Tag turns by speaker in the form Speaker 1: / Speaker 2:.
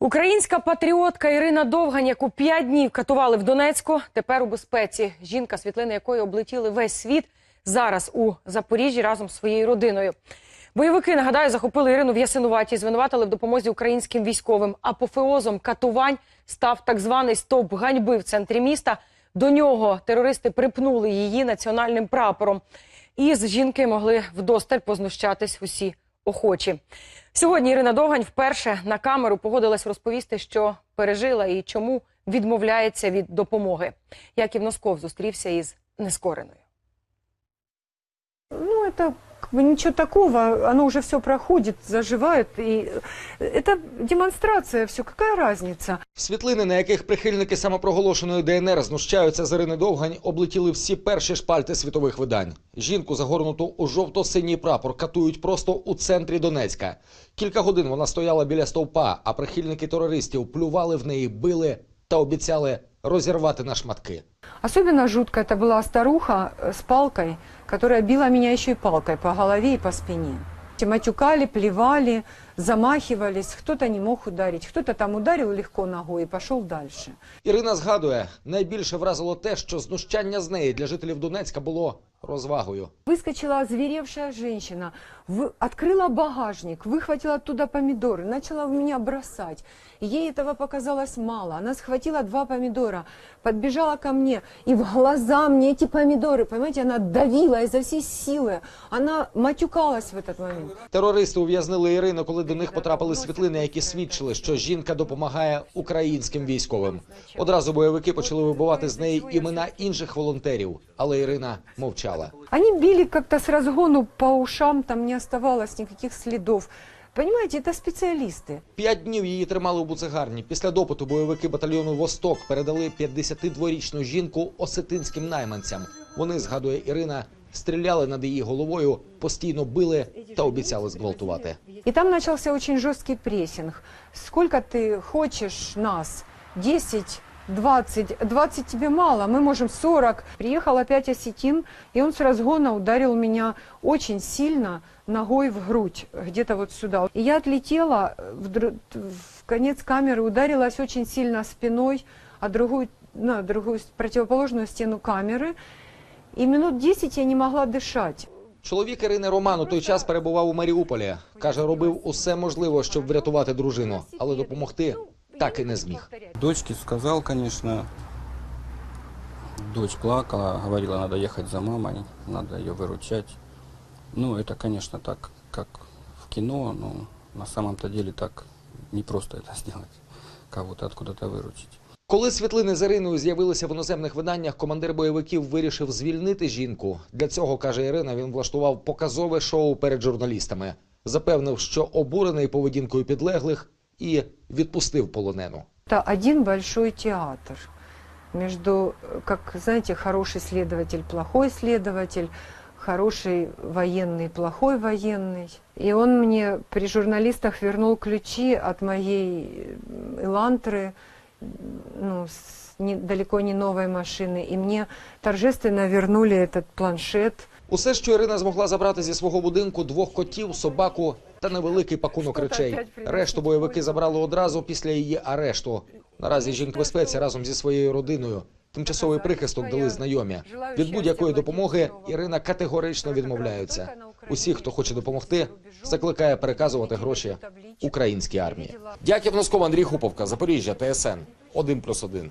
Speaker 1: Українська патріотка Ірина Довгань, яку п'ять днів катували в Донецьку, тепер у безпеці. Жінка, світлини якої облетіли весь світ, зараз у Запоріжжі разом з своєю родиною. Бойовики, нагадаю, захопили Ірину в Ясинуваті, звинуватили в допомозі українським військовим. Апофеозом катувань став так званий стовп ганьби в центрі міста. До нього терористи припнули її національним прапором. І з жінки могли вдосталь познущатись усі охочі. Сьогодні Ірина Довгань вперше на камеру погодилась розповісти, що пережила і чому відмовляється від допомоги. Яків Носков зустрівся із нескореною.
Speaker 2: Ну, это ничего такого, оно уже все проходит, заживает. И это демонстрация, все, какая разница?
Speaker 3: Світлини, на яких прихильники самопроголошеної ДНР знущаються з Ірини Довгань, облетіли всі перші шпальти світових видань. Жінку, загорнуту у жовто-синій прапор, катують просто у центрі Донецька. Кілька годин вона стояла біля стовпа, а прихильники терористів плювали в неї, били та обіцяли розірвати на шматки.
Speaker 2: Особенно жутко это была старуха э, с палкой, которая била меня еще и палкой по голове и по спине. Матюкали, плевали, замахивались, кто-то не мог ударить, кто-то там ударил легко ногой и пошел дальше.
Speaker 3: Ірина згадує, найбільше вразило те, що знущання з неї для жителів Донецька було розвагою.
Speaker 2: Выскочила озверевшая женщина, вы- открыла багажник, выхватила оттуда помидоры, начала в меня бросать. Ей этого показалось мало. Она схватила два помидора, подбежала ко мне и в глаза мне эти помидоры, понимаете, она давила изо всей силы. Она матюкалась в этот момент.
Speaker 3: Терористи ув'язнили Ірину, коли до них потрапили світлини, які свідчили, що жінка допомагає українським військовим. Одразу бойовики почали вибивати з неї імена інших волонтерів, але Ірина мовчала.
Speaker 2: Они били как-то с разгону по ушам, там не оставалось никаких следов. Понимаете, это специалисты.
Speaker 3: П'ять днів її тримали у буцегарні. Після допиту бойовики батальйону Восток передали 52-річну жінку осетинським найманцям. Вони, згадує Ірина, стріляли над її головою, постійно били та обіцяли зґвалтувати.
Speaker 2: И там начался очень жесткий прессинг. Сколько ты хочешь нас? 10, 20. 20 тебе мало, мы можем 40. Приехал опять осетин, и он с разгона ударил меня очень сильно ногой в грудь, где-то вот сюда. И я отлетела в, дру- в конец камеры, ударилась очень сильно спиной о другую, на другую с- противоположную стену камеры. И минут 10 я не могла дышать.
Speaker 3: Чоловік Ірини Роман у той час перебував у Маріуполі. Каже, робив усе можливе, щоб врятувати дружину, але допомогти так і не зміг.
Speaker 4: Дочке сказал, конечно. Дочь плакала, говорила, надо ехать за мамой, надо ее выручать. Ну, это, конечно, так, как в кино, но на самом-то деле так не просто это сделать, кого-то откуда-то выручить.
Speaker 3: Коли світлини з Іриною з'явилися в іноземних виданнях, командир бойовиків вирішив звільнити жінку. Для цього, каже Ірина, він влаштував показове шоу перед журналістами. Запевнив, що обурений поведінкою підлеглих і відпустив полонену.
Speaker 2: Это один большой театр между, э, как, знаете, хороший следователь, плохой следователь, хороший военный, плохой военный. И он мне при журналистах вернул ключи от моей э, Элантры, м, ну, не- далеко не новой машины. И мне торжественно вернули этот планшет.
Speaker 3: Усе, що Ірина змогла забрати зі свого будинку, двох котів, собаку та невеликий пакунок речей. Решту бойовики забрали одразу після її арешту. Наразі жінка безпеці разом зі своєю родиною. Тимчасовий прихисток дали знайомі. Від будь-якої допомоги Ірина категорично відмовляється. Усі, хто хоче допомогти, закликає переказувати гроші українській армії. Дяків Андрій Хуповка, Запоріжжя, ТСН 1+,1.